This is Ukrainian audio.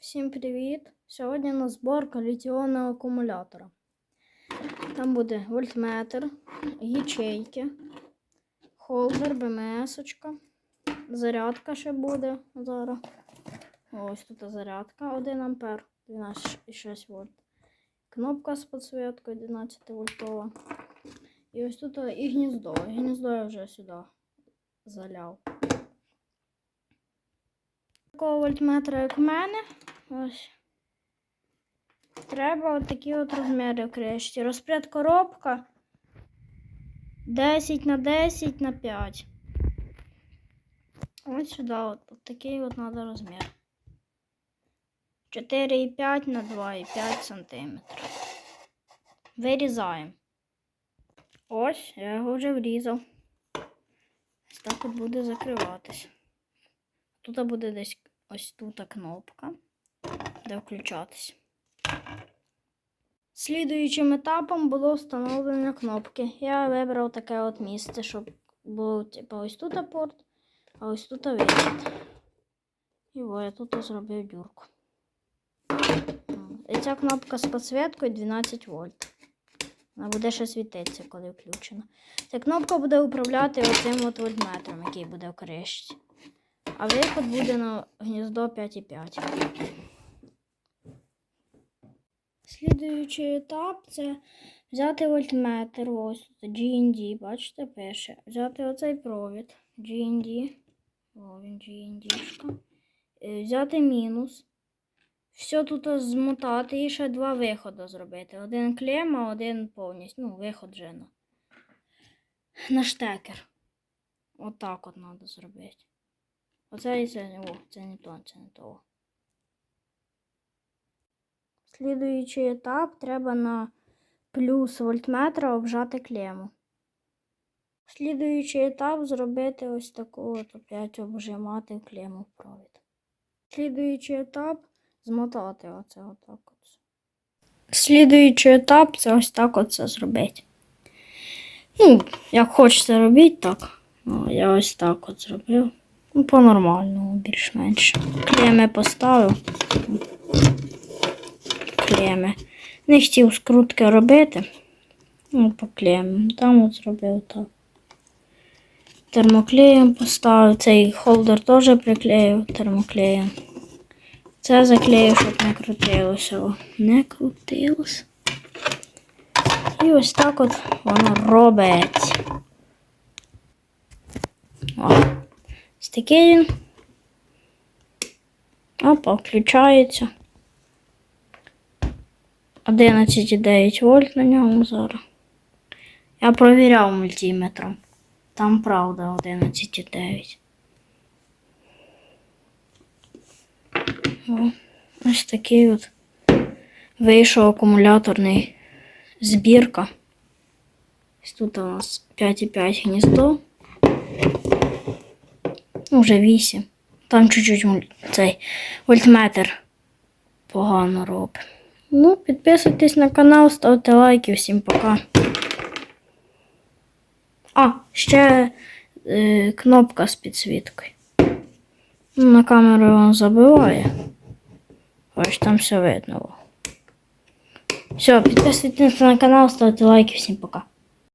Всім привіт! Сьогодні на зборка літіонного акумулятора. Там буде вольтметр, ячейки, холдер, БМС, зарядка ще буде зараз. Ось тут зарядка 1 ампер, 12,6 вольт. Кнопка з підсвіткою 11 вольтова. І ось тут і гніздо. Гніздо я вже сюди заляв. Такого вольтметра, як в мене, ось. Треба от такі от розміри кришті. Розпряд коробка 10 на 10 на 5. Ось сюди от, от такий от треба розмір. 4,5 на 2,5 см. Вирізаємо. Ось, я його вже врізав. Ось так от буде закриватись. Тут буде десь ось тут кнопка, де включатись. Слідуючим етапом було встановлення кнопки. Я вибрав таке от місце, щоб було типу, ось тут порт, а ось тут вихід. І ось я тут зробив дюрку. І ця кнопка з підсвіткою 12 вольт. Вона буде ще світитися, коли включена. Ця кнопка буде управляти оцим от вольтметром, який буде в кришці. А виход буде на гніздо 5,5. Слідуючий етап це взяти вольтметр, ось GND, бачите, пише. Взяти оцей провід GND. О, він GND. Е, Взяти мінус. Все тут змотати і ще два виходи зробити. Один клем, а один повністю. Ну, виход вже на, на штекер. Отак от треба зробити. Оце і це. О, це не то, це не то. Слідуючий етап треба на плюс вольтметра обжати клему. Слідуючий етап зробити ось таку от опять обжимати клему в провід. Слідуючий етап змотати оце отак от. Слідуючий етап це ось так оце зробити. Ну, як хочете робіть так. Ну, я ось так от зробив. Ну, по-нормальному, більш-менш. Клеми поставив. Клеми. Не хотів скрутки робити. Ну, по. Там от зробив так. Термоклеєм поставив. Цей холдер теж приклеїв термоклеєм. Це заклею, щоб не крутилося. Не крутилося. І ось так от воно робить. О. Ось він. Опа, включається. 11,9 вольт на ньому зараз. Я провіряв мультиметром. Там правда 11,9. Ось такий от вийшов акумуляторний збірка. Тут у нас 5,5 гніздо. Ну, вже 8. Там чуть-чуть цей вольтметр погано робить. Ну, підписуйтесь на канал, ставте лайки. Всім пока. А, ще е, кнопка з підсвіткою. Ну, на камеру він забиває. Ось там все видно. Все, підписуйтесь на канал, ставте лайки. Всім пока.